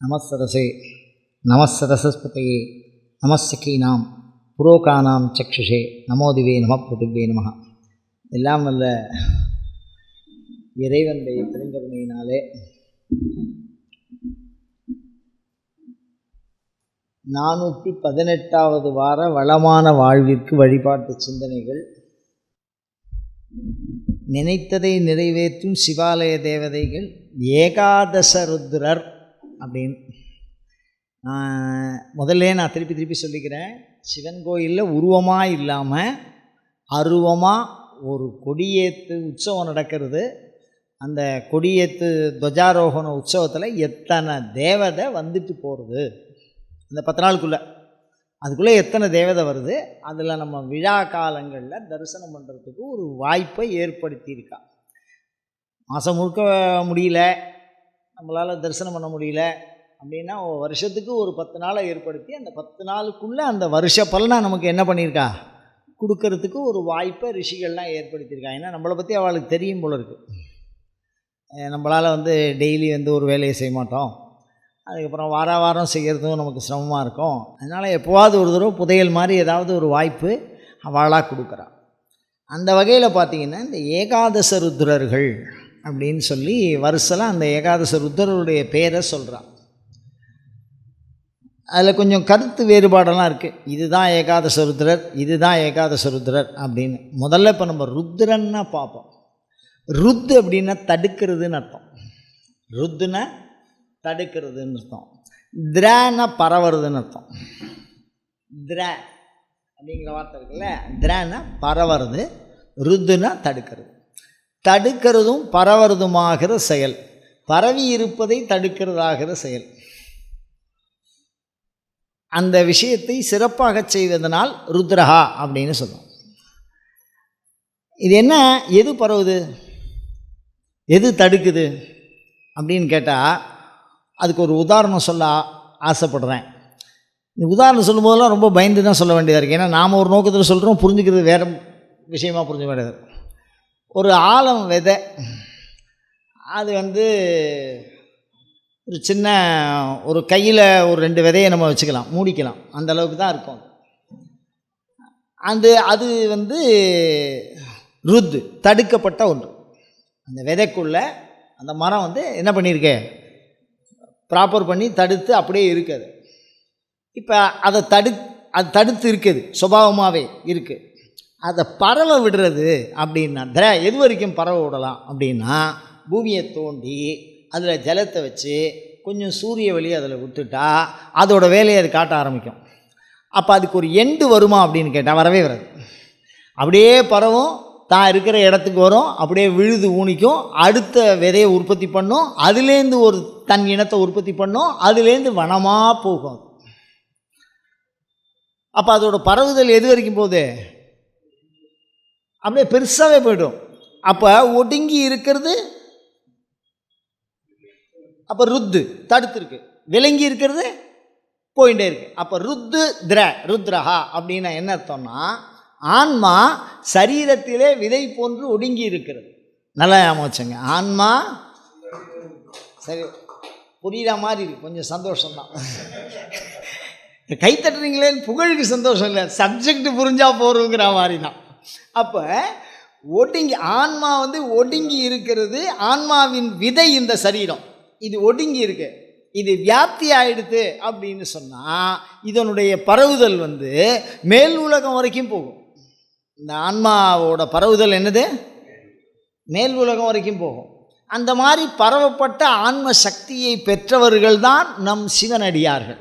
நமசதசே நமசதசஸ்பதையே நமசகீனாம் புரோகானாம் சக்ஷுஷே நமோதிவே நம பிருத்திவே நம எல்லாம் வல்ல இறைவனுடைய பெருங்கருணையினாலே நானூற்றி பதினெட்டாவது வார வளமான வாழ்விற்கு வழிபாட்டு சிந்தனைகள். நினைத்ததை நிறைவேற்றும் சிவாலய தேவதைகள் ஏகாதச ருத்ரர் அப்படின்னு. முதல்ல நான் திருப்பி திருப்பி சொல்லிக்கிறேன். சிவன் கோயிலில் உருவமாக இல்லாமல் அருவமாக ஒரு கொடியேற்று உற்சவம் நடக்கிறது. அந்த கொடியேற்று துவஜாரோகண உற்சவத்தில் எத்தனை தேவதை வந்துட்டு போகிறது அந்த பத்து நாளுக்குள்ளே அதுக்குள்ளே எத்தனை தேவதை வருது. அதில் நம்ம விழா காலங்களில் தரிசனம் பண்ணுறதுக்கு ஒரு வாய்ப்பை ஏற்படுத்தியிருக்கா. மாதம் முழுக்க முடியல. நம்மளால் தரிசனம் பண்ண முடியல அப்படின்னா வருஷத்துக்கு ஒரு பத்து நாளை ஏற்படுத்தி அந்த பத்து நாளுக்குள்ளே அந்த வருஷ பலனை நமக்கு என்ன பண்ணியிருக்கா? கொடுக்கறதுக்கு ஒரு வாய்ப்பை ரிஷிகள்லாம் ஏற்படுத்தியிருக்கா. ஏன்னா நம்மளை பற்றி அவளுக்கு தெரியும் போல இருக்குது நம்மளால் வந்து டெய்லி வந்து ஒரு வேலையை செய்ய மாட்டோம். அதுக்கப்புறம் வார வாரம் செய்கிறதும் நமக்கு சிரமமாக இருக்கும். அதனால் எப்போவாவது ஒரு தடவை புதையல் மாதிரி ஏதாவது ஒரு வாய்ப்பு அவளாக கொடுக்குறான் அந்த வகையில் பார்த்திங்கன்னா இந்த ஏகாதச ருத்ரர்கள் அப்படின்னு சொல்லி வருசலாக அந்த ஏகாதச ருத்ரருடைய பேரை சொல்கிறான் அதில் கொஞ்சம் கருத்து வேறுபாடெல்லாம் இருக்குது இதுதான் ஏகாதச ருத்ரர் இதுதான் ஏகாதச ருத்ரர் அப்படின்னு. முதல்ல இப்போ நம்ம ருத்ரன்னா பார்ப்போம். ருத் அப்படின்னா தடுக்கிறதுன்னு அர்த்தம். ருத்துனா தடுக்கிறதுன்னு அர்த்தம். திரானா பரவுறதுன்னு அர்த்தம். திர அப்படிங்கிற வார்த்தை இருக்குல்ல திரானா பரவுறது ருத்துனா தடுக்கிறது. தடுக்கிறதும் பரவறதுமாகிற செயல். பரவி இருப்பதை தடுக்கிறதாகிற செயல். அந்த விஷயத்தை சிறப்பாக செய்வதனால் ருத்ரஹா அப்படின்னு சொல்லுவோம் இது என்ன? எது பரவுது? எது தடுக்குது? அப்படின்னு கேட்டால் அதுக்கு ஒரு உதாரணம் சொல்ல ஆசைப்படுறேன். உதாரணம் சொல்லும்போதெல்லாம் ரொம்ப பயந்து தான் சொல்ல வேண்டியதாக இருக்குது ஏன்னா நாம் ஒரு நோக்கத்தில் சொல்கிறோம் புரிஞ்சுக்கிறது வேறு விஷயமாக புரிஞ்சுக்க வேண்டியது ஒரு ஆலம் விதை. அது வந்து ஒரு சின்ன ஒரு கையில் ஒரு ரெண்டு விதையை நம்ம வச்சுக்கலாம் மூடிக்கலாம். அந்த அளவுக்கு தான் இருக்கும். அந்த அது வந்து ருத்து தடுக்கப்பட்ட ஒன்று. அந்த விதைக்குள்ள அந்த மரம் வந்து என்ன பண்ணியிருக்கே? ப்ராப்பர் பண்ணி தடுத்து அப்படியே இருக்குது. இப்போ அதை தடு அது தடுத்து இருக்குது சுபாவமாகவே இருக்குது அதை பறவை விடுறது அப்படின்னா எது வரைக்கும் பறவை விடலாம் அப்படின்னா பூமியை தோண்டி அதில் ஜலத்தை வச்சு கொஞ்சம் சூரிய வழி அதில் விட்டுட்டா அதோட வேலையை அது காட்ட ஆரம்பிக்கும். அப்போ அதுக்கு ஒரு எண்டு வருமா அப்படின்னு கேட்டால் வரவே வராது. அப்படியே பறவும் தான் இருக்கிற இடத்துக்கு வரும் அப்படியே விழுது ஊனிக்கும் அடுத்த விதையை உற்பத்தி பண்ணும் அதுலேருந்து ஒரு தன் இனத்தை உற்பத்தி பண்ணும் அதுலேருந்து வனமாக போகும். அப்போ அதோட பரவுதல் எது வரைக்கும் போகுது? அப்படியே பெருசாகவே போய்டும். அப்போ ஒடுங்கி இருக்கிறது அப்போ ருத்து தடுத்துருக்கு விளங்கி இருக்கிறது போயிட்டே இருக்கு. அப்போ ருத்து திர ருத்ரஹா அப்படின்னா என்ன அர்த்தம்னா ஆன்மா சரீரத்திலே விதை போன்று ஒடுங்கி இருக்கிறது. நல்லா ஞாபகம் ஆன்மா சரி புரியுற மாதிரி இருக்கு. கொஞ்சம் சந்தோஷம்தான். கை தட்டுறீங்களேன்னு புகழுக்கு சந்தோஷம் இல்லை. சப்ஜெக்ட் புரிஞ்சால் போகிறோங்கிற மாதிரி தான் அப்போ ஒடுங்கி ஆன்மா வந்து ஒடுங்கி இருக்கிறது ஆன்மாவின் விதை இந்த சரீரம். இது ஒடுங்கி இருக்கு. இது வியாப்தி ஆயிடுது அப்படின்னு சொன்னால் இதனுடைய பரவுதல் வந்து மேல் உலகம் வரைக்கும் போகும். இந்த ஆன்மாவோட பரவுதல் என்னது? மேல் உலகம் வரைக்கும் போகும். அந்த மாதிரி பரவப்பட்ட ஆன்ம சக்தியை பெற்றவர்கள் தான் நம் சிவனடியார்கள்.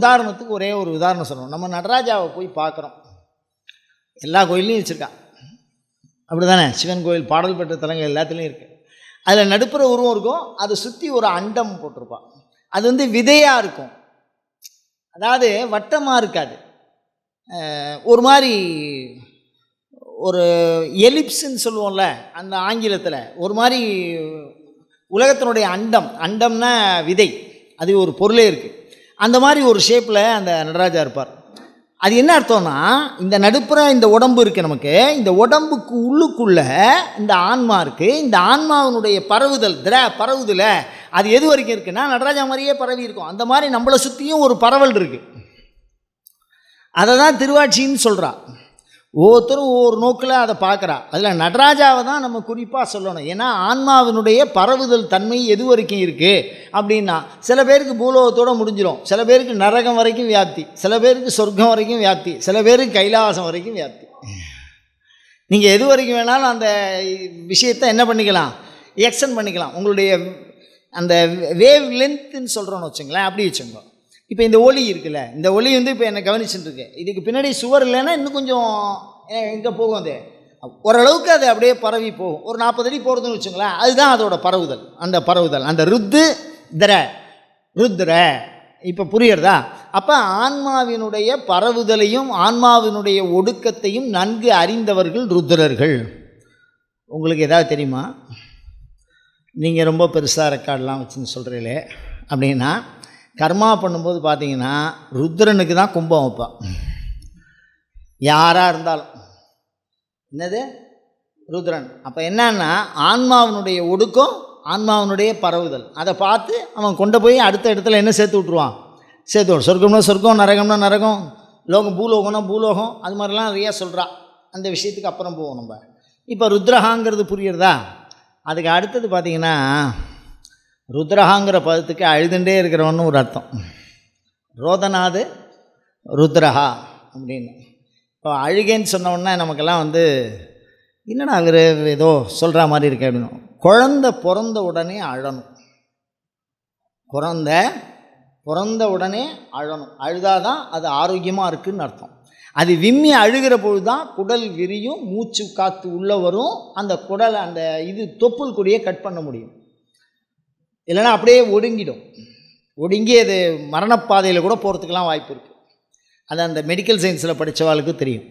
உதாரணத்துக்கு ஒரே ஒரு உதாரணம் சொல்லணும். நம்ம நடராஜாவை போய் பார்க்குறோம். எல்லா கோயிலையும் வச்சுருக்கா. அப்படி தானே சிவன் கோயில் பாடல் பெற்ற தலங்கள் எல்லாத்துலேயும் இருக்குது அதில் நடுப்புற உருவம் இருக்கும். அதை சுற்றி ஒரு அண்டம் போட்டிருப்பான் அது வந்து விதையாக இருக்கும். அதாவது வட்டமாக இருக்காது. ஒரு மாதிரி ஒரு எலிப்ஸுன்னு சொல்லுவோம்ல அந்த ஆங்கிலத்தில். ஒரு மாதிரி உலகத்தினுடைய அண்டம். அண்டம்னா விதை. அது ஒரு பொருளே இருக்குது அந்த மாதிரி ஒரு ஷேப்பில் அந்த நடராஜா இருப்பார். அது என்ன அர்த்தம்னா இந்த நடுப்புற இந்த உடம்பு இருக்குது நமக்கு. இந்த உடம்புக்கு உள்ளுக்குள்ள இந்த ஆன்மா இருக்குது இந்த ஆன்மாவினுடைய பரவுதல் திர பரவுதல அது எது வரைக்கும் இருக்குன்னா நடராஜா மாதிரியே பரவி இருக்கும். அந்த மாதிரி நம்மளை சுற்றியும் ஒரு பரவல் இருக்குது அதை தான் திருவாட்சின்னு சொல்கிறான் ஒவ்வொருத்தரும் ஒவ்வொரு நோக்கில் அதை பார்க்குறா. அதில் நடராஜாவை தான் நம்ம குறிப்பாக சொல்லணும். ஏன்னா ஆன்மாவினுடைய பரவுதல் தன்மை எது வரைக்கும் இருக்குது அப்படின்னா சில பேருக்கு பூலோகத்தோடு முடிஞ்சிடும் சில பேருக்கு நரகம் வரைக்கும் வியாப்தி. சில பேருக்கு சொர்க்கம் வரைக்கும் வியாப்தி. சில பேருக்கு கைலாசம் வரைக்கும் வியாப்தி. நீங்கள் எது வரைக்கும் வேணாலும் அந்த விஷயத்தை என்ன பண்ணிக்கலாம்? எக்ஸ்டன் பண்ணிக்கலாம். உங்களுடைய அந்த வேவ் லென்த்துன்னு சொல்கிறோன்னு வச்சுங்களேன். அப்படி வச்சுங்க இப்போ இந்த ஒலி இருக்குல்ல இந்த ஒலி வந்து இப்போ என்னை கவனிச்சுட்டு இருக்கு இதுக்கு பின்னாடி சுவர் இல்லைன்னா இன்னும் கொஞ்சம் எங்கே போகும் அது. ஓரளவுக்கு அது அப்படியே பரவி போகும். ஒரு நாற்பது அடி போகிறதுன்னு வச்சுங்களேன் அதுதான் அதோட பரவுதல். அந்த பரவுதல் அந்த ருத்து திர ருத்ர இப்போ புரியுறதா? அப்போ ஆன்மாவினுடைய பரவுதலையும் ஆன்மாவினுடைய ஒடுக்கத்தையும் நன்கு அறிந்தவர்கள் ருத்ரர்கள். உங்களுக்கு எதாவது தெரியுமா? நீங்கள் ரொம்ப பெருசாக ரெக்கார்ட்லாம் வச்சுன்னு சொல்கிறீங்களே அப்படின்னா கர்மா பண்ணும்போது பார்த்தீங்கன்னா ருத்ரனுக்கு தான் கும்பம் வைப்பான் யாராக இருந்தாலும். என்னது? ருத்ரன். அப்போ என்னன்னா ஆன்மாவினுடைய ஒடுக்கம் ஆன்மாவினுடைய பரவுதல். அதை பார்த்து அவன் கொண்டு போய் அடுத்த இடத்துல என்ன சேர்த்து விட்ருவான் சேர்த்து விடும் சொர்க்கம்னா சொர்க்கம் நரகம்னா நரகம் லோகம் பூலோகம்னா பூலோகம் அது மாதிரிலாம் நிறையா சொல்கிறா அந்த விஷயத்துக்கு அப்புறம் போவோம் நம்ம. இப்போ ருத்ரஹாங்கிறது புரியுறதா? அதுக்கு அடுத்தது பார்த்திங்கன்னா ருத்ரஹாங்கிற பதத்துக்கு அழுதுண்டே இருக்கிறவன்னு ஒரு அர்த்தம். ரோதனாது ருத்ரஹா அப்படின்னு. இப்போ அழுகேன்னு சொன்னோன்னா நமக்கெல்லாம் வந்து என்னடா அவர் ஏதோ சொல்கிற மாதிரி இருக்கு அப்படின்னு. குழந்த பிறந்த உடனே அழணும். குழந்த பிறந்த உடனே அழணும். அழுதாதான் அது ஆரோக்கியமாக இருக்குன்னு அர்த்தம். அது விம்மி அழுகிற பொழுது தான் குடல் விரியும் மூச்சு காற்று உள்ளே வரும். அந்த குடலை அந்த இது தொப்புள் கொடியை கட் பண்ண முடியும். இல்லைன்னா அப்படியே ஒடுங்கிடும். ஒடுங்கி அது மரணப்பாதையில் கூட போகிறதுக்கெலாம் வாய்ப்பு இருக்குது அது அந்த மெடிக்கல் சயின்ஸில் படித்தவாளுக்கு தெரியும்.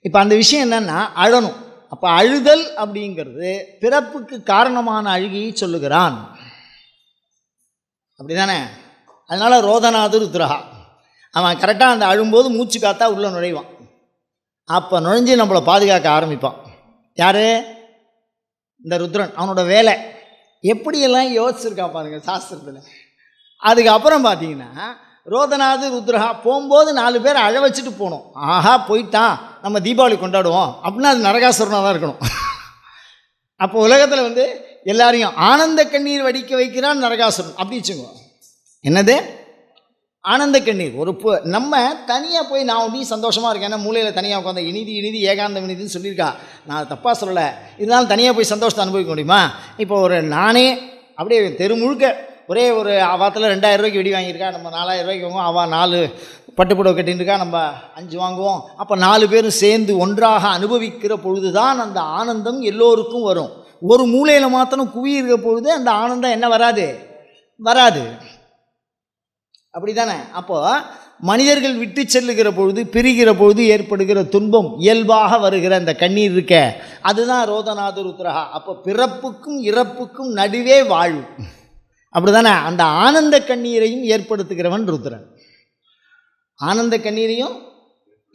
இப்போ அந்த விஷயம் என்னென்னா அழணும். அப்போ அழுதல் அப்படிங்கிறது பிறப்புக்கு காரணமான அழுகியை சொல்லுகிறான். அப்படி தானே அதனால் ரோதநாது ருத்ரஹா. அவன் கரெக்டாக அந்த அழும்போது மூச்சு காத்தா உள்ளே நுழைவான். அப்போ நுழைஞ்சு நம்மளை பாதுகாக்க ஆரம்பிப்பான். யார்? இந்த ருத்ரன். அவனோட வேலை. எப்படியெல்லாம் யோசிச்சிருக்கா பாருங்கள் சாஸ்திரத்தில். அதுக்கப்புறம் பார்த்தீங்கன்னா ரோதநாது ருத்ரஹா போகும்போது நாலு பேர் அழ வச்சுட்டு போகணும் ஆஹா போயிட்டான். நம்ம தீபாவளி கொண்டாடுவோம். அப்படின்னா அது நரகாசுரனாக தான் இருக்கணும். அப்போ உலகத்தில் வந்து எல்லாரையும் ஆனந்த கண்ணீர் வடிக்க வைக்கிறான் நரகாசுரன். அப்படி வச்சுக்கோ. என்னது? ஆனந்த கண்ணீர். ஒரு நம்ம தனியாக போய் நான் அப்படி சந்தோஷமாக இருக்கேன். ஏன்னா மூலையில் தனியாக உட்காந்து இனிதி இனிதி ஏகாந்தம் இனிதுன்னு சொல்லியிருக்கா. நான் தப்பாக சொல்லலை. இருந்தாலும் தனியாக போய் சந்தோஷத்தை அனுபவிக்க முடியுமா? இப்போ ஒரு நானே அப்படியே தெரு முழுக்க ஒரே ஒரு அவாத்தில் ரெண்டாயிரம் ரூபாய்க்கு வெடி வாங்கியிருக்கா. நம்ம நாலாயிரம் ரூபாய்க்கு வாங்குவோம். அவள் நாலு பட்டுப்புடவை கட்டின்னு இருக்கா. நம்ம அஞ்சு வாங்குவோம். அப்போ நாலு பேரும் சேர்ந்து ஒன்றாக அனுபவிக்கிற பொழுது தான் அந்த ஆனந்தம் எல்லோருக்கும் வரும். ஒரு மூலையில் மாத்திரம் குவியிருக்க பொழுது அந்த ஆனந்தம் என்ன வராது? வராது. அப்படி தானே அப்போ மனிதர்கள் விட்டு செல்லுகிற பொழுது பிரிகிற பொழுது ஏற்படுகிற துன்பம் இயல்பாக வருகிற அந்த கண்ணீர் இருக்க. அதுதான் ரோதநாத ருத்ரஹா. அப்போ பிறப்புக்கும் இறப்புக்கும் நடுவே வாழ்வு. அப்படி தானே அந்த ஆனந்த கண்ணீரையும் ஏற்படுத்துகிறவன் ருத்ரன். ஆனந்த கண்ணீரையும்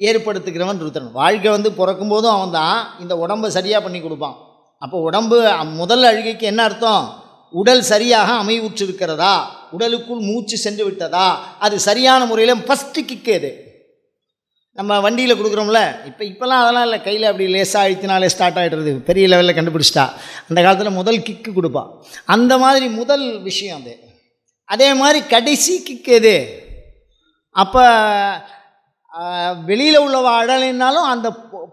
ஏற்படுத்துகிறவன் ருத்ரன். வாழ்க்கை வந்து பிறக்கும் போதும் அவன் தான் இந்த உடம்பை சரியாக பண்ணி கொடுப்பான். அப்போ உடம்பு முதல் அழுகைக்கு என்ன அர்த்தம்? உடல் சரியாக அமைவுற்றிருக்கிறதா? உடலுக்குள் மூச்சு சென்று விட்டதா? அது சரியான முறையில் ஃபஸ்ட்டு கிக்கு அது நம்ம வண்டியில் கொடுக்குறோம்ல இப்போ இப்போல்லாம் அதெல்லாம் இல்லை. கையில் அப்படி லேசாக அழுத்தினாலே ஸ்டார்ட் ஆகிடுறது பெரிய லெவலில் கண்டுபிடிச்சிட்டா. அந்த காலத்தில் முதல் கிக்கு கொடுப்பா. அந்த மாதிரி முதல் விஷயம் அது. அதே மாதிரி கடைசி கிக்கு எது? அப்போ வெளியில் உள்ளவ அழலைன்னாலும் அந்த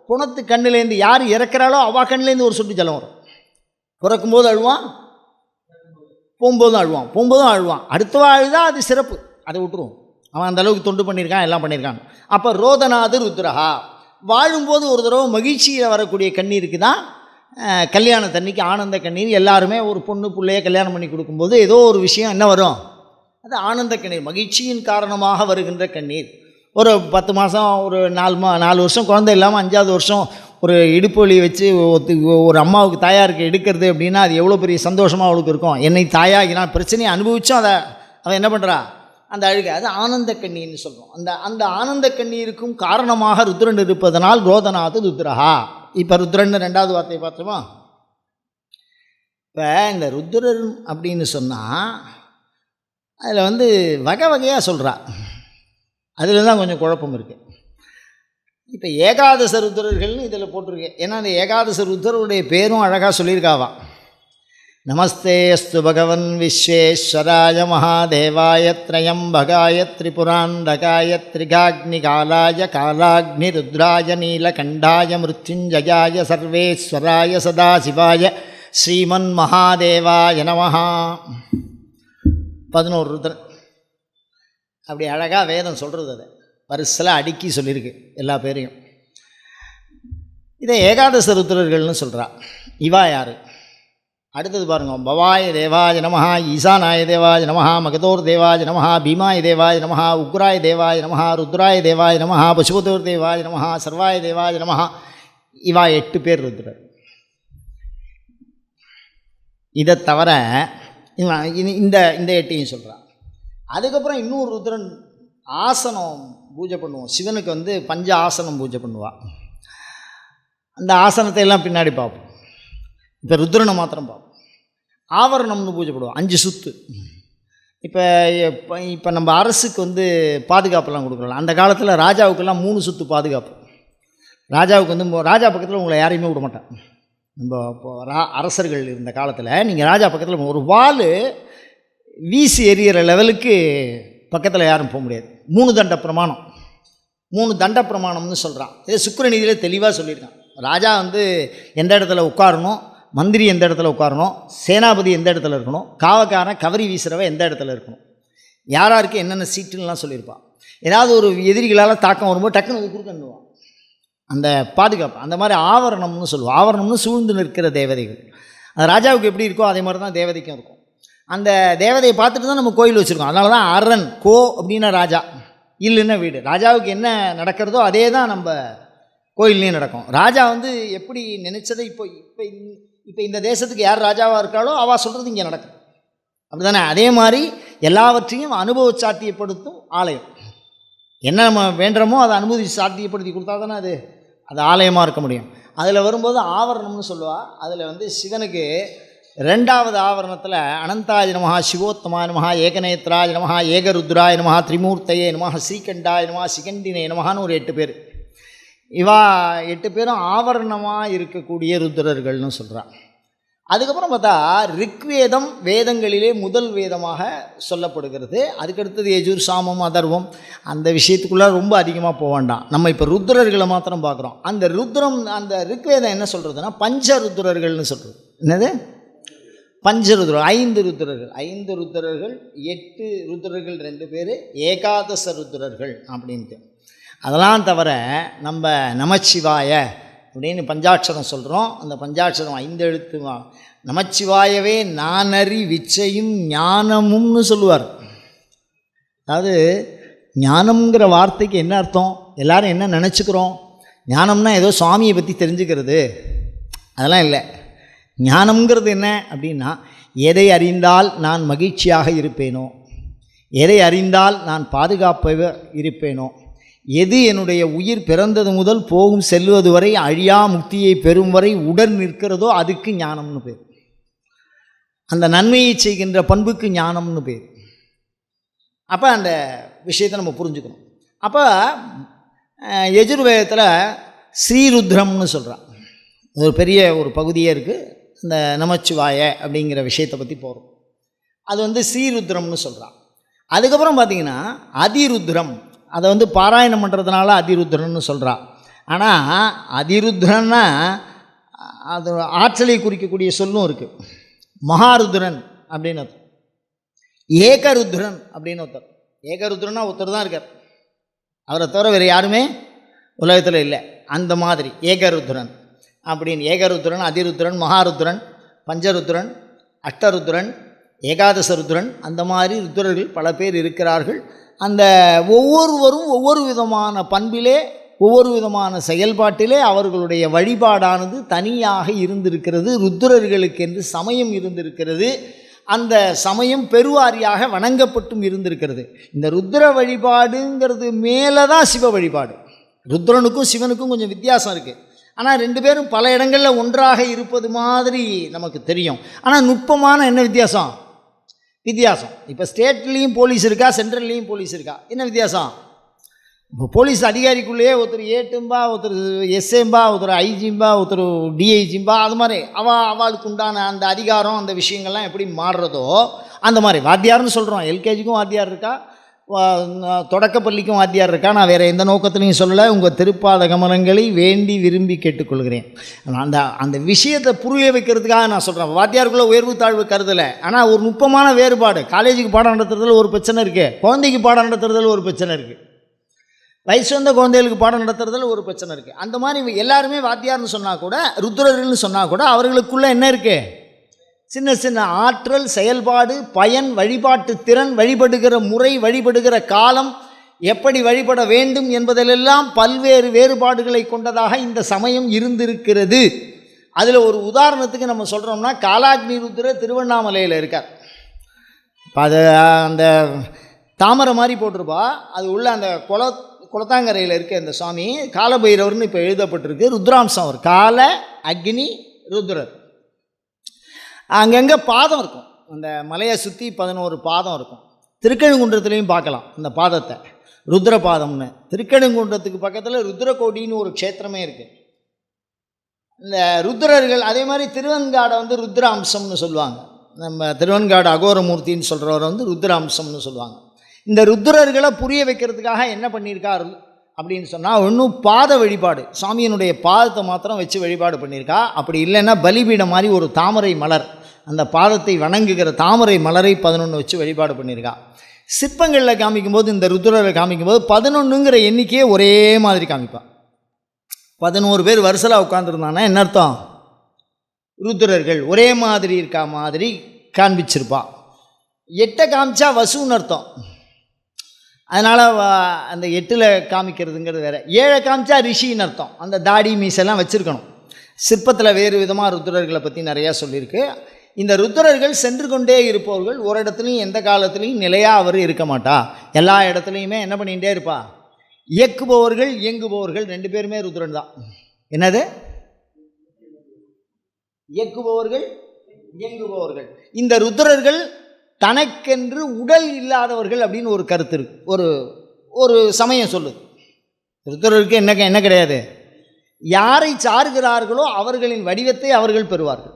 புணத்து கண்ணுலேருந்து யார் இறக்குறாளோ அவள் கண்ணுலேருந்து ஒரு சொட்டு ஜலம் வரும். பிறக்கும்போது அழுவான் போகும்போதும் அழுவான் போகும்போதும் அழுவான். அடுத்தவா அழுதா அது சிறப்பு. அதை விட்டுருவோம். அவன் அந்த அளவுக்கு தொண்டு பண்ணியிருக்கான் எல்லாம் பண்ணியிருக்கான். அப்போ ரோதநாது ருத்ரஹா. வாழும்போது ஒரு தடவை மகிழ்ச்சியில் வரக்கூடிய கண்ணீருக்கு தான் கல்யாண தண்ணிக்கு ஆனந்த கண்ணீர். எல்லாருமே ஒரு பொண்ணு பிள்ளைய கல்யாணம் பண்ணி கொடுக்கும்போது ஏதோ ஒரு விஷயம் என்ன வரும்? அது ஆனந்த கண்ணீர் மகிழ்ச்சியின் காரணமாக வருகின்ற கண்ணீர். ஒரு பத்து மாதம் ஒரு நாலு மா நாலு வருஷம் குழந்தை இல்லாமல் அஞ்சாவது வருஷம் ஒரு இடுப்பு வலி வச்சு ஒரு அம்மாவுக்கு தாயாருக்கு எடுக்கிறது அப்படின்னா அது எவ்வளோ பெரிய சந்தோஷமாக அவளுக்கு இருக்கும். என்னை தாயாகி நான் பிரச்சனையை அனுபவித்தோம் அதை அவன் என்ன பண்ணுறா அந்த அழுகை அது ஆனந்த கண்ணீர்னு சொல்கிறோம் அந்த அந்த ஆனந்த கண்ணீருக்கும் காரணமாக ருத்ரன் இருப்பதனால் ரோதனாது ருத்ரஹா. இப்போ ருத்ரன் ரெண்டாவது வார்த்தையை பார்த்தோமா இப்போ இந்த ருத்ரன் அப்படின்னு சொன்னால் அதில் வந்து வகை வகையாக சொல்கிறா அதில் தான் கொஞ்சம் குழப்பம் இருக்குது இப்போ ஏகாதச ருத்ரர்கள்னு இதில் போட்டிருக்கேன். ஏன்னா அந்த ஏகாதச ருத்ரருடைய பேரும் அழகாக சொல்லியிருக்காவா? நமஸ்தே அஸ்து பகவன் விஸ்வேஸ்வராய மகாதேவாய த்ரயம்பகாய திரிபுராந்தகாய திரிகாக்னிகாலாய காலாக்னி ருத்ராய நீலகண்டாய மிருத்யுஞ்சயாய சர்வேஸ்வராய சதாசிவாய ஸ்ரீமன் மகாதேவாய நமஹா. பதினோரு ருத்ரன் அப்படி அழகாக வேதம் சொல்கிறது அதை. வரிசலாக அடுக்கி சொல்லியிருக்கு எல்லா பேரையும். இதை ஏகாதச ருத்ரர்கள்னு சொல்கிறா இவா யார்? அடுத்தது பாருங்க. பவாய தேவாய நமஹா ஈசானாய தேவாய நமஹா மகதோர் தேவாய நமஹா பீமாய தேவாய நமஹா உக்ராய தேவாய நமஹா ருத்ராய தேவாய நமஹா பசுபதோர் தேவாய நமஹா சர்வாய தேவாய நமஹா. இவா எட்டு பேர் ருத்ரர். இதை தவிர இந்த இந்த எட்டையும் சொல்கிறான் அதுக்கப்புறம் இன்னொரு ருத்ரன் ஆசனம் பூஜை பண்ணுவோம். சிவனுக்கு வந்து பஞ்ச ஆசனம் பூஜை பண்ணுவாள் அந்த ஆசனத்தை எல்லாம் பின்னாடி பார்ப்போம். இப்போ ருத்ரனை மாத்திரம் பார்ப்போம். ஆவரணம்னு பூஜை பண்ணுவோம் அஞ்சு சுத்து. இப்போ இப்போ நம்ம அரசுக்கு வந்து பாதுகாப்பெல்லாம் கொடுக்குறோம் அந்த காலத்தில் ராஜாவுக்கெல்லாம் மூணு சுத்து பாதுகாப்பு. ராஜாவுக்கு வந்து ராஜா பக்கத்தில் உங்களை யாரையுமே விட மாட்டேன். நம்ம இப்போ ரா அரசர்கள் இருந்த காலத்தில் நீங்கள் ராஜா பக்கத்தில் ஒரு வாள் வீசி எறிகிற லெவலுக்கு பக்கத்தில் யாரும் போக முடியாது. மூணு தண்ட பிரமாணம். மூணு தண்ட பிரமாணம்னு சொல்கிறான் இது சுக்கிரநீதியில் தெளிவாக சொல்லியிருக்கான். ராஜா வந்து எந்த இடத்துல உட்காரணும்? மந்திரி எந்த இடத்துல உட்காரணும்? சேனாபதி எந்த இடத்துல இருக்கணும்? காவக்காரன் கவரி வீசுகிறவன் எந்த இடத்துல இருக்கணும்? யார் யாருக்கு என்னென்ன சீட்டுன்னெலாம் சொல்லியிருப்பான். ஏதாவது ஒரு எதிரிகளால் தாக்கம் வரும்போது டக்குன்னு குறுக்கண்ணுவான் அந்த பாதுகாப்பு அந்த மாதிரி ஆவரணம்னு சொல்லுவோம். ஆவரணம்னு சூழ்ந்து நிற்கிற தேவதைகள். அது ராஜாவுக்கு எப்படி இருக்கோ அதே மாதிரி தான் தேவதைக்கும் இருக்கும். அந்த தேவதையை பார்த்துட்டு தான் நம்ம கோயில் வச்சுருக்கோம். அதனால தான் அரண் கோ அப்படின்னா ராஜா. இல்லைன்னா வீடு. ராஜாவுக்கு என்ன நடக்கிறதோ அதே தான் நம்ம கோயில்லையும் நடக்கும். ராஜா வந்து எப்படி நினச்சதை இப்போ இப்போ இப்போ இந்த தேசத்துக்கு யார் ராஜாவாக இருக்காளோ அவள் சொல்கிறது இங்கே நடக்கும். அப்படிதானே? அதே மாதிரி எல்லாவற்றையும் அனுபவ சாத்தியப்படுத்தும் ஆலயம். என்ன நம்ம வேண்டுறோமோ அதை அனுமதி சாத்தியப்படுத்தி கொடுத்தா தானே அது அது ஆலயமாக இருக்க முடியும். அதில் வரும்போது ஆவரணம்னு சொல்லுவாள் அதில் வந்து சிவனுக்கு ரெண்டாவது ஆவரணத்தில் அனந்தாய நமஹா சிவோத்தமாய நமஹா ஏகநேத்ராய நமஹா ஏகருத்ராய நமஹா திரிமூர்த்தையே நமஹா ஸ்ரீகண்டாய நமஹா சிகண்டினே நமஹான்னு ஒரு எட்டு பேர். இவா எட்டு பேரும் ஆவரணமாக இருக்கக்கூடிய ருத்ரர்கள்னு சொல்கிறான் அதுக்கப்புறம் பார்த்தா ரிக்வேதம் வேதங்களிலே முதல் வேதமாக சொல்லப்படுகிறது. அதுக்கடுத்தது எஜூர் சாமம் அதர்வம். அந்த விஷயத்துக்குள்ளே ரொம்ப அதிகமாக போக வேண்டாம். நம்ம இப்போ ருத்ரர்களை மாத்திரம் பார்க்குறோம். அந்த ருத்ரம் அந்த ரிக்வேதம் என்ன சொல்கிறதுனா பஞ்ச ருத்ரர்கள்னு சொல்கிறது என்னது? பஞ்சருத்ரர் ஐந்து ருத்ரர்கள். ஐந்து ருத்ரர்கள் எட்டு ருத்ரர்கள் ரெண்டு பேர் ஏகாதச ருத்ரர்கள் அப்படின்ட்டு. அதெல்லாம் தவிர நம்ம நமச்சிவாய அப்படின்னு பஞ்சாட்சரம் சொல்கிறோம் அந்த பஞ்சாட்சரம் ஐந்து எழுத்து வா- நமச்சிவாயவே நானறி விச்சையும் ஞானமும்னு சொல்லுவார். அதாவது ஞானம்ங்கிற வார்த்தைக்கு என்ன அர்த்தம்? எல்லோரும் என்ன நினச்சிக்கிறோம்? ஞானம்னா ஏதோ சுவாமியை பற்றி தெரிஞ்சுக்கிறது. அதெல்லாம் இல்லை. ஞானம்ங்கிறது என்ன அப்படின்னா எதை அறிந்தால் நான் மகிழ்ச்சியாக இருப்பேனோ? எதை அறிந்தால் நான் பாதுகாப்பாக இருப்பேனோ? எது என்னுடைய உயிர் பிறந்தது முதல் போகும் செல்வது வரை அழியா முக்தியை பெறும் வரை உடன் நிற்கிறதோ அதுக்கு ஞானம்னு பேர். அந்த நன்மையை செய்கின்ற பண்புக்கு ஞானம்னு பேர். அப்போ அந்த விஷயத்தை நம்ம புரிஞ்சுக்கணும். அப்போ எஜுர்வேதத்தில் யஜுர்வேதத்தில் ஸ்ரீருத்ரம்னு சொல்கிறான் ஒரு பெரிய ஒரு பகுதியே இருக்குது இந்த நமச்சிவாய அப்படிங்கிற விஷயத்தை பற்றி போகிறோம் அது வந்து சீருத்ரம்னு சொல்கிறான் அதுக்கப்புறம் பார்த்தீங்கன்னா அதிருத்ரம். அதை வந்து பாராயணம் பண்ணுறதுனால அதிருத்ரன்னு சொல்கிறான் ஆனால் அதிருத்ரன்னா அது ஆற்றலை குறிக்கக்கூடிய சொல்லும் இருக்குது மகாருத்ரன் அப்படின்னு அர்த்தம். ஏகருத்ரன் அப்படின்னு ஒருத்தர். ஏகருத்ரன்னா ஒருத்தர் தான் இருக்கார். அவரை தவிர வேறு யாருமே உலகத்தில் இல்லை. அந்த மாதிரி ஏகருத்ரன். அப்படின்னு ஏகருத்ரன் அதிருத்ரன் மகாருத்ரன் பஞ்சருத்ரன் அஷ்டருத்ரன் ஏகாதச ருத்ரன் அந்த மாதிரி ருத்ரர்கள் பல பேர் இருக்கிறார்கள். அந்த ஒவ்வொருவரும் ஒவ்வொரு விதமான பண்பிலே ஒவ்வொரு விதமான செயல்பாட்டிலே அவர்களுடைய வழிபாடானது தனியாக இருந்திருக்கிறது. ருத்ரர்களுக்கென்று சமயம் இருந்திருக்கிறது. அந்த சமயம் பெருவாரியாக வணங்கப்பட்டும் இருந்திருக்கிறது. இந்த ருத்ர வழிபாடுங்கிறது மேலே தான் சிவ வழிபாடு. ருத்ரனுக்கும் சிவனுக்கும் கொஞ்சம் வித்தியாசம் இருக்குது ஆனால் ரெண்டு பேரும் பல இடங்களில் ஒன்றாக இருப்பது மாதிரி நமக்கு தெரியும். ஆனால் நுட்பமான என்ன வித்தியாசம்? வித்தியாசம். இப்போ ஸ்டேட்லேயும் போலீஸ் இருக்கா? சென்ட்ரல்லையும் போலீஸ் இருக்கா? என்ன வித்தியாசம்? இப்போ போலீஸ் அதிகாரிக்குள்ளேயே ஒருத்தர் ஏட்டும்பா ஒருத்தர் எஸ்ஏம்பா ஒருத்தர் ஐஜிம்பா ஒருத்தர் டிஐஜிம்பா அது மாதிரி அவ அவளுக்கு உண்டான அந்த அதிகாரம் அந்த விஷயங்கள்லாம் எப்படி மாறுறதோ அந்த மாதிரி. வாத்தியார்னு சொல்கிறோம் எல்கேஜிக்கும் வாத்தியார் இருக்கா? தொடக்கப்பள்ளிக்கும் வாத்தியார் இருக்கா? நான் வேறு எந்த நோக்கத்துலையும் சொல்லலை. உங்கள் திருப்பாத கமலங்களை வேண்டி விரும்பி கேட்டுக்கொள்கிறேன். அந்த அந்த விஷயத்தை புரிய வைக்கிறதுக்காக நான் சொல்கிறேன் வாத்தியாருக்குள்ளே உயர்வு தாழ்வு கருதலை. ஆனால் ஒரு நுட்பமான வேறுபாடு. காலேஜுக்கு பாடம் நடத்துறதுல ஒரு பிரச்சனை இருக்குது குழந்தைக்கு பாடம் நடத்துறதுல ஒரு பிரச்சனை இருக்குது வயசு வந்த குழந்தைகளுக்கு பாடம் நடத்துறதுல ஒரு பிரச்சனை இருக்குது அந்த மாதிரி எல்லாருமே வாத்தியார்னு சொன்னால் கூட ருத்ரர்கள்னு சொன்னால் கூட அவர்களுக்குள்ளே என்ன இருக்குது சின்ன சின்ன ஆற்றல் செயல்பாடு பயன் வழிபாட்டு திறன் வழிபடுகிற முறை வழிபடுகிற காலம் எப்படி வழிபட வேண்டும் என்பதிலெல்லாம் பல்வேறு வேறுபாடுகளை கொண்டதாக இந்த சமயம் இருந்திருக்கிறது. அதில் ஒரு உதாரணத்துக்கு நம்ம சொல்கிறோம்னா காலாக்னி ருத்ர திருவண்ணாமலையில் இருக்கார். அது அந்த தாமரை மாதிரி போட்டிருப்பா. அது உள்ள அந்த குள குளத்தாங்கரையில் இருக்க இந்த சுவாமி காலபைரவர்னு இப்போ எழுதப்பட்டிருக்கு. ருத்ராம்சம் அவர். கால அக்னி ருத்ரர். அங்கங்கே பாதம் இருக்கும். அந்த மலையை சுற்றி பதினோரு பாதம் இருக்கும். திருக்கழுங்குன்றத்துலேயும் பார்க்கலாம் அந்த பாதத்தை. ருத்ர பாதம்னு திருக்கழுங்குன்றத்துக்கு பக்கத்தில் ருத்ரகோடின்னு ஒரு க்ஷேத்திரமே இருக்குது இந்த ருத்ரர்கள் அதே மாதிரி திருவன்காடை வந்து ருத்ர அம்சம்னு சொல்லுவாங்க. நம்ம திருவன்காடு அகோரமூர்த்தின்னு சொல்கிறவர் வந்து ருத்ர அம்சம்னு சொல்லுவாங்க. இந்த ருத்ரர்களை புரிய வைக்கிறதுக்காக என்ன பண்ணியிருக்கா அப்படின்னு சொன்னால் ஒன்றும் பாத வழிபாடு. சாமியினுடைய பாதத்தை மாத்திரம் வச்சு வழிபாடு பண்ணியிருக்கா? அப்படி இல்லைன்னா பலிபீடம் மாதிரி ஒரு தாமரை மலர் அந்த பாதத்தை வணங்குகிற தாமரை மலரை பதினொன்று வச்சு வழிபாடு பண்ணியிருக்கா. சிற்பங்களில் காமிக்கும்போது இந்த ருத்ரரை காமிக்கும்போது பதினொன்றுங்கிற எண்ணிக்கையே ஒரே மாதிரி காமிப்பான் பதினோரு பேர் வரிசலாக உட்காந்துருந்தானா என்ன அர்த்தம்? ருத்ரர்கள் ஒரே மாதிரி இருக்கா மாதிரி காண்பிச்சிருப்பான் எட்டை காமிச்சா வசுன்னு அர்த்தம். அதனால் அந்த எட்டில் காமிக்கிறதுங்கிறது வேறு. ஏழை காமிச்சா ரிஷின்னு அர்த்தம். அந்த தாடி மீசெல்லாம் வச்சுருக்கணும். சிற்பத்தில் வேறு விதமாக ருத்ரர்களை பற்றி நிறையா சொல்லியிருக்கு. இந்த ருத்ரர்கள் சென்று கொண்டே இருப்பவர்கள் ஒரு இடத்துலையும் எந்த காலத்துலையும் நிலையாக அவர் இருக்க மாட்டா. எல்லா இடத்துலையுமே என்ன பண்ணிகிட்டே இருப்பா? இயக்குபவர்கள் இயங்குபவர்கள் ரெண்டு பேருமே ருத்ரன் தான். என்னது? இயக்குபவர்கள் இயங்குபவர்கள். இந்த ருத்ரர்கள் தனக்கென்று உடல் இல்லாதவர்கள் அப்படின்னு ஒரு கருத்து இருக்கு. ஒரு ஒரு சமயம் சொல்லுது. ஒருத்தருக்கு என்ன என்ன கிடையாது. யாரை சார்கிறார்களோ அவர்களின் வடிவத்தை அவர்கள் பெறுவார்கள்.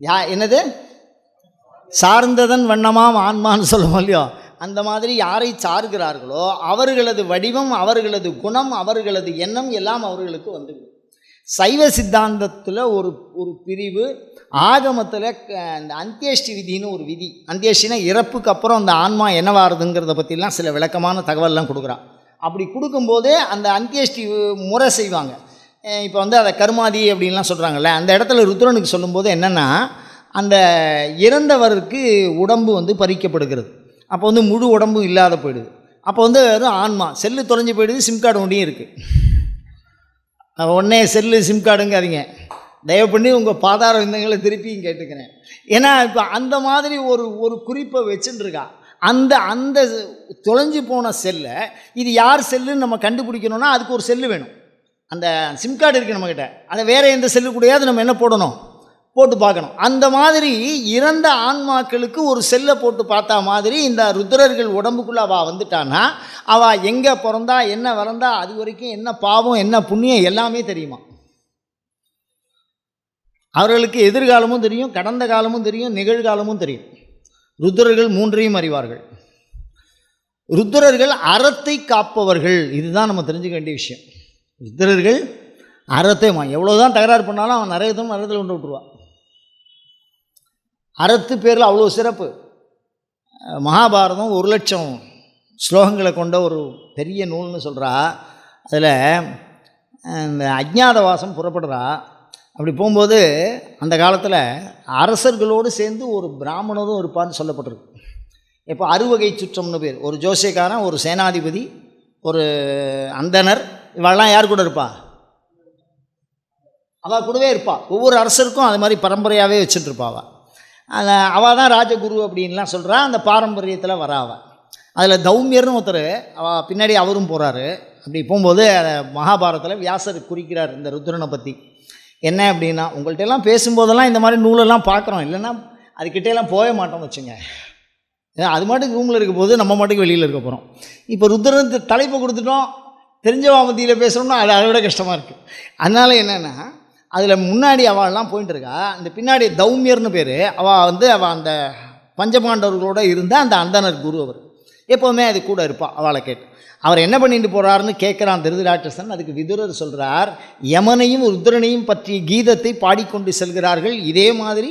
யா என்னது? சார்ந்ததன் வண்ணமாம் ஆன்மான்னு சொல்லுவோம் இல்லையோ? அந்த மாதிரி யாரை சார்கிறார்களோ அவர்களது வடிவம் அவர்களது குணம் அவர்களது எண்ணம் எல்லாம் அவர்களுக்கு வந்துவிடும். சைவ சித்தாந்தத்தில் ஒரு ஒரு பிரிவு ஆகமத்தில் இந்த அந்தியேஷ்டி விதின்னு ஒரு விதி. அந்தியேஷ்டினா இறப்புக்கு அப்புறம் அந்த ஆன்மா என்னவாகுதுங்கிறத பற்றிலாம் சில விளக்கமான தகவல்லாம் கொடுக்குறான். அப்படி கொடுக்கும்போதே அந்த அந்தியேஷ்டி முறை செய்வாங்க. இப்போ வந்து அதை கருமாதி அப்படின்லாம் சொல்கிறாங்கல்ல அந்த இடத்துல ருத்ரனுக்கு சொல்லும்போது என்னென்னா அந்த இறந்தவருக்கு உடம்பு வந்து பறிக்கப்படுகிறது. அப்போ வந்து முழு உடம்பு இல்லாத போயிடுது. அப்போ வந்து வெறும் ஆன்மா. செல்லு தொலைஞ்சு போயிடுது சிம் கார்டு ஒன்றையும் இருக்குது உடனே செல்லு சிம் கார்டுங்காதீங்க. தயவு பண்ணி உங்கள் பாதார விந்தங்களை திருப்பியும் கேட்டுக்கிறேன். ஏன்னா இப்போ அந்த மாதிரி ஒரு ஒரு குறிப்பை வச்சுட்டுருக்கா அந்த அந்த தொலைஞ்சு போன செல்லை இது யார் செல்லுன்னு நம்ம கண்டுபிடிக்கணும்னா அதுக்கு ஒரு செல்லு வேணும். அந்த சிம் கார்டு இருக்குது நம்மக்கிட்ட அதை வேறு எந்த செல்லு கூடயாவது நம்ம என்ன போடணும்? போட்டு பார்க்கணும். அந்த மாதிரி இறந்த ஆன்மாக்களுக்கு ஒரு செல்லை போட்டு பார்த்தா மாதிரி இந்த ருத்ரர்கள் உடம்புக்குள்ளே அவள் வந்துட்டான்னா அவள் எங்கே பிறந்தா என்ன வளர்ந்தா அது வரைக்கும் என்ன பாவம் என்ன புண்ணியம் எல்லாமே தெரியுமா? அவர்களுக்கு எதிர்காலமும் தெரியும் கடந்த காலமும் தெரியும் நிகழ்காலமும் தெரியும். ருத்ரர்கள் மூன்றையும் அறிவார்கள். ருத்ரர்கள் அறத்தை காப்பவர்கள். இதுதான் நம்ம தெரிஞ்சுக்க வேண்டிய விஷயம். ருத்ரர்கள் அறத்தை எவ்வளோ தான் தகராறு பண்ணாலும் அவன் நிறைய தம் அறத்தில் கொண்டு விட்டுருவான். அறத்து பேரில் அவ்வளோ சிறப்பு. மகாபாரதம் ஒரு லட்சம் ஸ்லோகங்களை கொண்ட ஒரு பெரிய நூல்னு சொல்கிறா அதில் இந்த அஜ்ஞாதவாசம் புறப்படுறா. அப்படி போகும்போது அந்த காலத்தில் அரசர்களோடு சேர்ந்து ஒரு பிராமணரும் இருப்பான்னு சொல்லப்பட்டிருக்கு. இப்போ அறுவகை சுற்றம்னு பேர். ஒரு ஜோசியக்காரன் ஒரு சேனாதிபதி ஒரு அந்தனர் இவெல்லாம் யார் கூட இருப்பா? அவள் கூடவே இருப்பாள் ஒவ்வொரு அரசருக்கும் அது மாதிரி பரம்பரையாகவே வச்சுட்டுருப்பா அவள் அவள் தான் ராஜகுரு அப்படின்லாம் சொல்கிறா அந்த பாரம்பரியத்தில் வரா அவள் அதில் தௌமியர்னு ஒருத்தர் அவள் பின்னாடி அவரும் போகிறாரு அப்படி போகும்போது மகாபாரதத்தில் வியாசர் குறிக்கிறார் இந்த ருத்ரனை பற்றி என்ன அப்படின்னா உங்கள்கிட்ட எல்லாம் பேசும்போதெல்லாம் இந்த மாதிரி நூலெல்லாம் பார்க்குறோம். இல்லைன்னா அதுக்கிட்டேலாம் போக மாட்டோம்னு வச்சுங்க. ஏன்னா அது மாட்டுக்கு ரூமில் இருக்க போது நம்ம மாட்டுக்கு வெளியில் இருக்க போகிறோம் இப்போ ருத்ரன் தலைப்பை கொடுத்துட்டோம். தெரிஞ்சவா மத்தியில் பேசுகிறோம்னா அது அதை விட கஷ்டமாக இருக்குது அதனால் என்னென்னா அதில் முன்னாடி அவள்லாம் போயிட்டு இருக்கா. இந்த பின்னாடி தௌமியர்னு பேர். அவள் வந்து அவள் அந்த பஞ்சபாண்டவர்களோடு இருந்த அந்த அந்தனர் குரு அவர். எப்போவுமே அது கூட இருப்பான் அவளை கேட்டு. அவர் என்ன பண்ணிட்டு போகிறாருன்னு கேட்குறான் திருதராட்சசன். அதுக்கு விதுரர் சொல்கிறார் யமனையும் ருத்ரனையும் பற்றிய கீதத்தை பாடிக்கொண்டு செல்கிறார்கள். இதே மாதிரி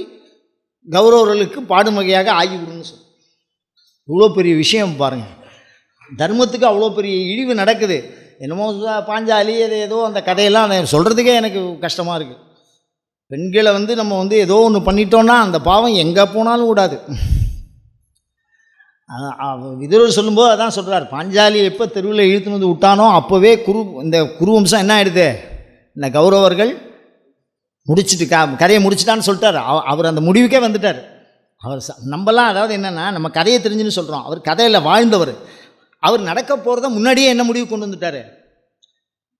கௌரவர்களுக்கு பாடும் வகையாக ஆகிவிடும்னு சொல் இவ்வளோ பெரிய விஷயம் பாருங்கள் தர்மத்துக்கு அவ்வளோ பெரிய இழிவு நடக்குது. என்னமோ பாஞ்சாலி அது ஏதோ அந்த கதையெல்லாம் அதை சொல்கிறதுக்கே எனக்கு கஷ்டமாக இருக்குது பெண்களை வந்து நம்ம வந்து ஏதோ ஒன்று பண்ணிட்டோன்னா அந்த பாவம் எங்கே போனாலும் விடாது விதுரர் சொல்லும்போது அதான் சொல்கிறார் பாஞ்சாலி எப்போ தெருவில் இழுத்துன்னு வந்து விட்டானோ அப்போவே குரு இந்த குருவம்சம் என்ன ஆயிடுது? இந்த கௌரவர்கள் முடிச்சுட்டு க கதையை முடிச்சிட்டான்னு சொல்லிட்டார். அவ- அவர் அந்த முடிவுக்கே வந்துட்டார். அவர் நம்மலாம் அதாவது என்னென்னா நம்ம கதையை தெரிஞ்சுன்னு சொல்கிறோம் அவர் கதையில் வாழ்ந்தவர். அவர் நடக்க போகிறத முன்னாடியே என்ன முடிவு கொண்டு வந்துட்டார்?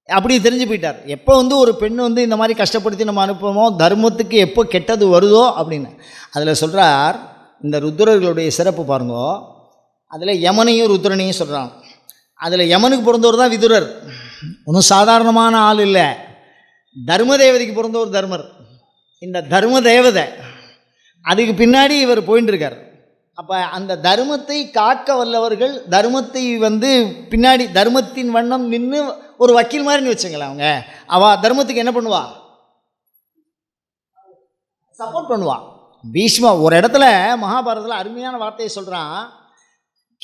அப்படி தெரிஞ்சு போயிட்டார். எப்போ வந்து ஒரு பெண் வந்து இந்த மாதிரி கஷ்டப்படுத்தி நம்ம அனுப்புவோமோ தர்மத்துக்கு எப்போ கெட்டது வருதோ அப்படின்னு. அதில் சொல்கிறார் இந்த ருத்ரர்களுடைய சிறப்பு பாருங்கோ அதில் யமனையும் ருத்ரனையும் சொல்கிறான் அதில் யமனுக்கு பிறந்தவர் தான் விதுரர். ஒன்றும் சாதாரணமான ஆள் இல்லை. தர்ம தேவதைக்கு பிறந்தவர் தர்மர். இந்த தர்ம தேவதை அதுக்கு பின்னாடி இவர் போயின்ட்டுருக்கார் அப்போ அந்த தர்மத்தை காக்க வல்லவர்கள் தர்மத்தை வந்து பின்னாடி தர்மத்தின் வண்ணம் நின்று ஒரு வக்கீல் மாதிரின்னு வச்சுங்களேன் அவங்க. அவள் தர்மத்துக்கு என்ன பண்ணுவா? சப்போர்ட் பண்ணுவா. பீஷ்மா ஒரு இடத்துல மகாபாரதத்தில் அருமையான வார்த்தையை சொல்கிறான்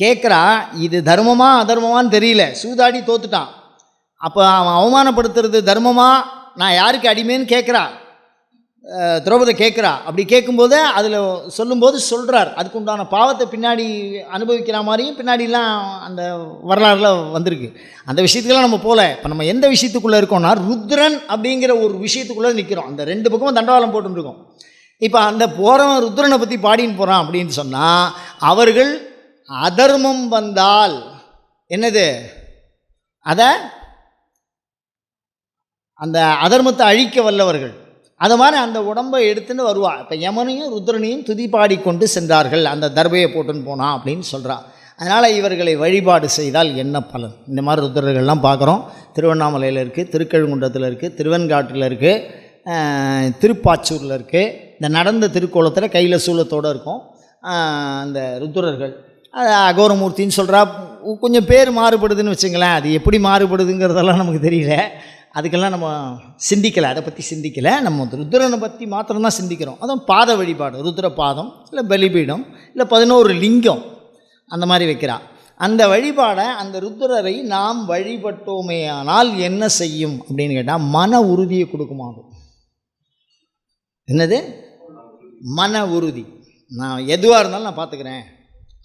கேட்குறான் இது தர்மமா அதர்மமான்னு தெரியல. சூதாடி தோத்துட்டான். அப்போ அவன் அவமானப்படுத்துறது தர்மமா? நான் யாருக்கு அடிமைன்னு கேட்குறா திரௌபதி கேட்குறா அப்படி கேட்கும்போது அதில் சொல்லும்போது சொல்கிறார் அதுக்கு உண்டான பாவத்தை பின்னாடி அனுபவிக்கிற மாதிரியும் பின்னாடிலாம் அந்த வரலாறுல வந்திருக்கு. அந்த விஷயத்துக்கெல்லாம் நம்ம போகல இப்போ நம்ம எந்த விஷயத்துக்குள்ளே இருக்கோம்னா ருத்ரன் அப்படிங்கிற ஒரு விஷயத்துக்குள்ளே நிற்கிறோம் அந்த ரெண்டு பக்கமும் தண்டவாளம் போட்டுருக்கோம். இப்போ அந்த போகிறவன் ருத்ரனை பற்றி பாடின்னு போகிறான் அப்படின்னு சொன்னால் அவர்கள் அதர்மம் வந்தால் என்னது? அதை அந்த அதர்மத்தை அழிக்க வல்லவர்கள். அது மாதிரி அந்த உடம்பை எடுத்துன்னு வருவா. இப்போ யமனையும் ருத்ரனையும் துதி பாடிக்கொண்டு சென்றார்கள். அந்த தர்பையை போட்டுன்னு போனான் அப்படின்னு சொல்கிறான் அதனால் இவர்களை வழிபாடு செய்தால் என்ன பலன்? இந்த மாதிரி ருத்ரர்கள்லாம் பார்க்குறோம். திருவண்ணாமலையில் இருக்குது திருக்கழுங்குன்றத்தில் இருக்குது திருவெண்காட்டில் இருக்குது திருப்பாச்சூரில் இருக்குது இந்த நடந்த திருக்கோலத்தில் கையில் சூலத்தோடு இருக்கும் அந்த ருத்ரர்கள். அது அகோரமூர்த்தின்னு சொல்கிறா கொஞ்சம் பேர் மாறுபடுதுன்னு வச்சுங்களேன். அது எப்படி மாறுபடுதுங்கிறதெல்லாம் நமக்கு தெரியல. அதுக்கெல்லாம் நம்ம சிந்திக்கலை. அதை பற்றி சிந்திக்கலை. நம்ம ருத்ரனை பற்றி மாத்திரம்தான் சிந்திக்கிறோம். அதுவும் பாத வழிபாடு. ருத்ர பாதம் இல்லை பலிபீடம் இல்லை பதினோரு லிங்கம். அந்த மாதிரி வைக்கிறா. அந்த வழிபாடை அந்த ருத்ரரை நாம் வழிபட்டோமேயானால் என்ன செய்யும் அப்படின்னு கேட்டால் மன உறுதியை கொடுக்குமாகும் என்னது? மன உறுதி. நான் எதுவாக இருந்தாலும் நான் பார்த்துக்கிறேன்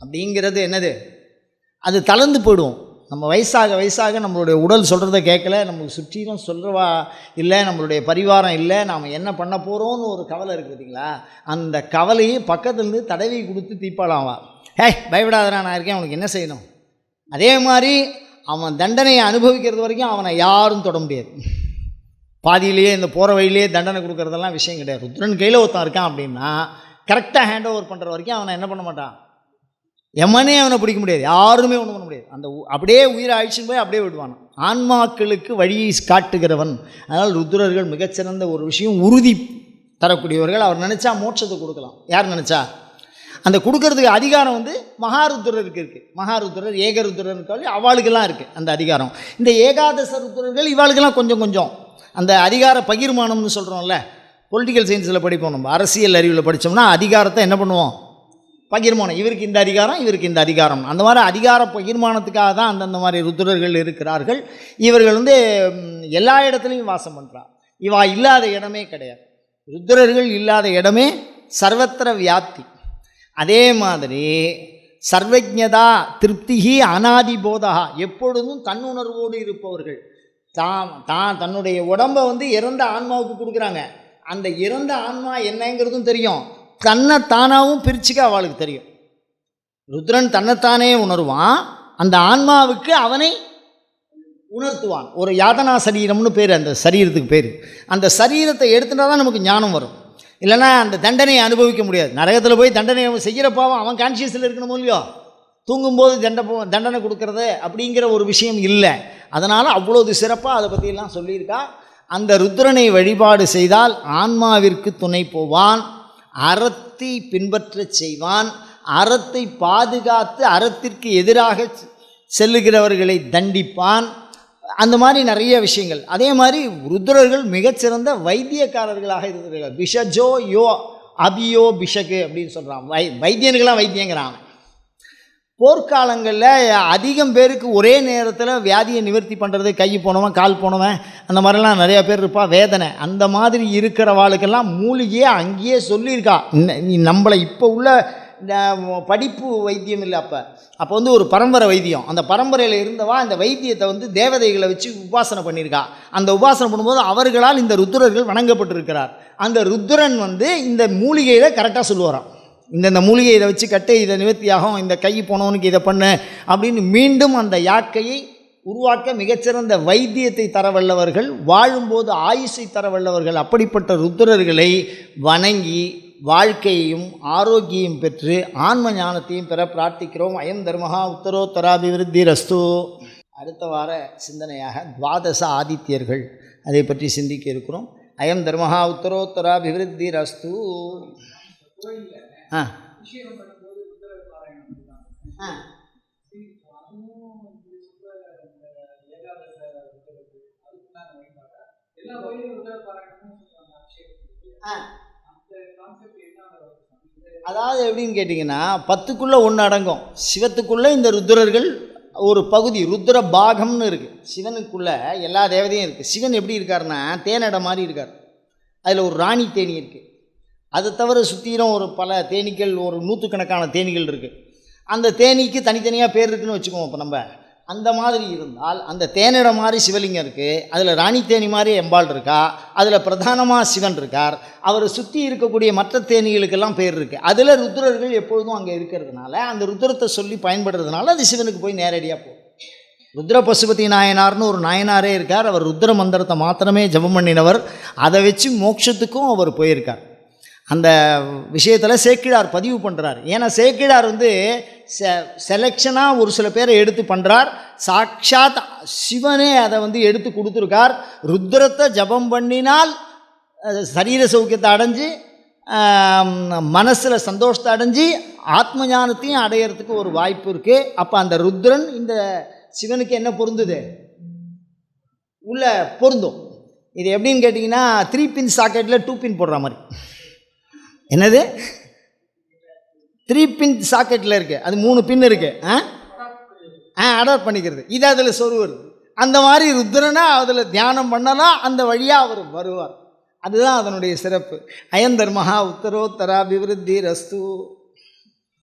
அப்படிங்கிறது என்னது? அது தளர்ந்து போயிடும். நம்ம வயசாக வயசாக நம்மளுடைய உடல் சொல்கிறத கேட்கல நமக்கு சுற்றிலும் சொல்கிறவா இல்லை நம்மளுடைய பரிவாரம் இல்லை நாம் என்ன பண்ண போகிறோம்னு ஒரு கவலை இருக்குது பார்த்தீங்களா? அந்த கவலையை பக்கத்துலேருந்து தடவி கொடுத்து தீப்பாளாவா ஹே பயப்படாதடா நான் இருக்கேன் அவனுக்கு என்ன செய்யணும்? அதே மாதிரி அவன் தண்டனையை அனுபவிக்கிறது வரைக்கும் அவனை யாரும் தொட முடியாது. பாதியிலேயே இந்த போகிற வழியிலேயே தண்டனை கொடுக்குறதெல்லாம் விஷயம் கிடையாது. ருத்ரன் கையில் ஒருத்தன் இருக்கான் அப்படின்னா கரெக்டாக ஹேண்ட் ஓவர் பண்ணுற வரைக்கும் அவனை என்ன பண்ண மாட்டான்? எமனே அவனை பிடிக்க முடியாது. யாருமே ஒன்றும் பண்ண முடியாது. அந்த உ- அப்படியே உயிரை அழிச்சுன்னு போய் அப்படியே விடுவான் ஆன்மாக்களுக்கு வழியை காட்டுகிறவன். அதனால் ருத்ரர்கள் மிகச்சிறந்த ஒரு விஷயம் உறுதி தரக்கூடியவர்கள். அவர் நினச்சா மோட்சத்தை கொடுக்கலாம். யார் நினச்சா? அந்த கொடுக்கறதுக்கு அதிகாரம் வந்து மகாருத்ரருக்கு இருக்குது மகாருத்ரர் ஏகருத்ரர் இருக்காள் அவளுக்கெல்லாம் இருக்குது அந்த அதிகாரம். இந்த ஏகாதச ருத்ரர்கள் இவாளுக்கெல்லாம் கொஞ்சம் கொஞ்சம். அந்த அதிகார பகிர்மானம்னு சொல்கிறோம்ல பொலிட்டிக்கல் சயின்ஸில் படிப்போம் நம்ம. அரசியல் அறிவில் படித்தோம்னா அதிகாரத்தை என்ன பண்ணுவோம்? பகிர்மானம். இவருக்கு இந்த அதிகாரம் இவருக்கு இந்த அதிகாரம். அந்த மாதிரி அதிகார பகிர்மானத்துக்காக தான் அந்தந்த மாதிரி ருத்ரர்கள் இருக்கிறார்கள். இவர்கள் வந்து எல்லா இடத்துலையும் வாசம் பண்ணுறார் இவா இல்லாத இடமே கிடையாது. ருத்ரர்கள் இல்லாத இடமே சர்வத்திர வியாப்தி. அதே மாதிரி சர்வஜதா திருப்திகி அனாதிபோதா எப்பொழுதும் தன்னுணர்வோடு இருப்பவர்கள். தான் தான் தன்னுடைய உடம்பை வந்து இறந்த ஆன்மாவுக்கு கொடுக்குறாங்க. அந்த இறந்த ஆன்மா என்னங்கிறதும் தெரியும். தன்னை தானாகவும் பிரிச்சுக்க அவளுக்கு தெரியும். ருத்ரன் தன்னைத்தானே உணர்வான். அந்த ஆன்மாவுக்கு அவனை உணர்த்துவான். ஒரு யாதனா சரீரம்னு பேர் அந்த சரீரத்துக்கு பேர். அந்த சரீரத்தை எடுத்துட்டால் தான் நமக்கு ஞானம் வரும். இல்லைன்னா அந்த தண்டனையை அனுபவிக்க முடியாது. நரகத்தில் போய் தண்டனை அவன் செய்கிற பாவம் அவன் கான்சியஸில் இருக்கணும் இல்லையோ? தூங்கும்போது தண்டை தண்டனை கொடுக்கறது அப்படிங்கிற ஒரு விஷயம் இல்லை. அதனால் அவ்வளோது சிறப்பாக அதை பற்றியெல்லாம் சொல்லியிருக்கா. அந்த ருத்ரனை வழிபாடு செய்தால் ஆன்மாவிற்கு துணை போவான். அறத்தை பின்பற்றச் செய்வான். அறத்தை பாதுகாத்து அறத்திற்கு எதிராக செல்லுகிறவர்களை தண்டிப்பான். அந்த மாதிரி நிறைய விஷயங்கள். அதே மாதிரி ருத்ரர்கள் மிகச்சிறந்த வைத்தியக்காரர்களாக இருக்கிறார்கள் பிஷஜோ யோ அபியோ பிஷகு அப்படின்னு சொல்கிறான் வை வைத்தியனுக்கெல்லாம் வைத்தியங்கிறான். போர்க்காலங்களில் அதிகம் பேருக்கு ஒரே நேரத்தில் வியாதியை நிவர்த்தி பண்ணுறது கை போனவன் கால் போனவன் அந்த மாதிரிலாம் நிறையா பேர் இருப்பா வேதனை. அந்த மாதிரி இருக்கிறவாளுக்கெல்லாம் மூலிகையே அங்கேயே சொல்லியிருக்கா. நீ நம்மளை இப்போ உள்ள இந்த படிப்பு வைத்தியம் இல்லை அப்போ. அப்போ வந்து ஒரு பரம்பரை வைத்தியம். அந்த பரம்பரையில் இருந்தவா அந்த வைத்தியத்தை வந்து தேவதைகளை வச்சு உபாசனை பண்ணியிருக்கா. அந்த உபாசனை பண்ணும்போது அவர்களால் இந்த ருத்ரர்கள் வணங்கப்பட்டிருக்கிறார். அந்த ருத்ரன் வந்து இந்த மூலிகையில் கரெக்டாக சொல்லுவாராம். இந்தந்த மூலிகை இதை வச்சு கட்டு இதை நிவர்த்தியாகும் இந்த கை போனவனுக்கு இதை பண்ணு அப்படின்னு மீண்டும் அந்த யாக்கையை உருவாக்க மிகச்சிறந்த வைத்தியத்தை தர வல்லவர்கள் வாழும்போது ஆயுஷை தர வல்லவர்கள் அப்படிப்பட்ட ருத்ரர்களை வணங்கி வாழ்க்கையையும் ஆரோக்கியம் பெற்று ஆன்ம ஞானத்தையும் பெற பிரார்த்திக்கிறோம். அயம் தர்மஹா உத்தரோத்தராபிவிருத்தி ரஸ்து அடுத்த வார சிந்தனையாக துவாதச ஆதித்யர்கள் அதை பற்றி சிந்திக்க இருக்கிறோம். அயம் தர்மஹா உத்தரோத்தராபிவிருத்தி ரஸ்து ஆ. ஆ. அதாவது எப்படின்னு கேட்டிங்கன்னா பத்துக்குள்ளே ஒன்று அடங்கும். சிவத்துக்குள்ளே இந்த ருத்ரர்கள் ஒரு பகுதி ருத்ர பாகம்னு இருக்குது சிவனுக்குள்ளே எல்லா தேவதையும் இருக்குது சிவன் எப்படி இருக்காருன்னா தேனடை மாதிரி இருக்கார். அதில் ஒரு ராணி தேனி இருக்குது அதை தவிர சுற்றிலும் ஒரு பல தேனீக்கள் ஒரு நூற்றுக்கணக்கான தேனீகள் இருக்குது அந்த தேனீக்கு தனித்தனியாக பேர் இருக்குன்னு வச்சுக்குவோம் இப்போ நம்ம. அந்த மாதிரி இருந்தால் அந்த தேனிட மாதிரி சிவலிங்கம் இருக்குது அதில் ராணி தேனி மாதிரி எம்பாள் இருக்கா அதில் பிரதானமாக சிவன் இருக்கார் அவரை சுற்றி இருக்கக்கூடிய மற்ற தேனிகளுக்கெல்லாம் பேர் இருக்குது அதில் ருத்ரர்கள் எப்பொழுதும் அங்கே இருக்கிறதுனால அந்த ருத்ரத்தை சொல்லி பயன்படுறதுனால அது சிவனுக்கு போய் நேரடியாக போகும். ருத்ர பசுபதி நாயனார்னு ஒரு நாயனாரே இருக்கார். அவர் ருத்ர மந்திரத்தை மாத்திரமே ஜெபம் பண்ணினவர். அதை வச்சு மோட்சத்துக்கும் அவர் போயிருக்கார். அந்த விஷயத்தில் சேக்கிழார் பதிவு பண்ணுறார் ஏன்னா சேக்கிழார் வந்து செ செலெக்ஷனாக ஒரு சில பேரை எடுத்து பண்ணுறார் சாக்ஷாத் சிவனே அதை வந்து எடுத்து கொடுத்துருக்கார். ருத்ரத்தை ஜபம் பண்ணினால் சரீர சௌக்கியத்தை அடைஞ்சு மனசில் சந்தோஷத்தை அடைஞ்சு ஆத்ம ஞானத்தையும் அடையிறதுக்கு ஒரு வாய்ப்பு இருக்குது அப்போ அந்த ருத்ரன் இந்த சிவனுக்கு என்ன பொருந்துது? உள்ள பொருந்தும். இது எப்படின்னு கேட்டிங்கன்னா த்ரீ பின் சாக்கெட்டில் டூ பின் போடுற மாதிரி. என்னது? த்ரீ பின் சாக்கெட்டில் இருக்குது அது மூணு பின் இருக்குது ஆ? ஆ அடாப்ட் பண்ணிக்கிறது. இது அதில் சொருவது அந்த மாதிரி ருத்ரனா அதில் தியானம் பண்ணலாம் அந்த வழியாக அவர் வருவார். அதுதான் அதனுடைய சிறப்பு. அயந்தர்மஹா உத்தரோத்தராபிவிருத்தி ரஸ்து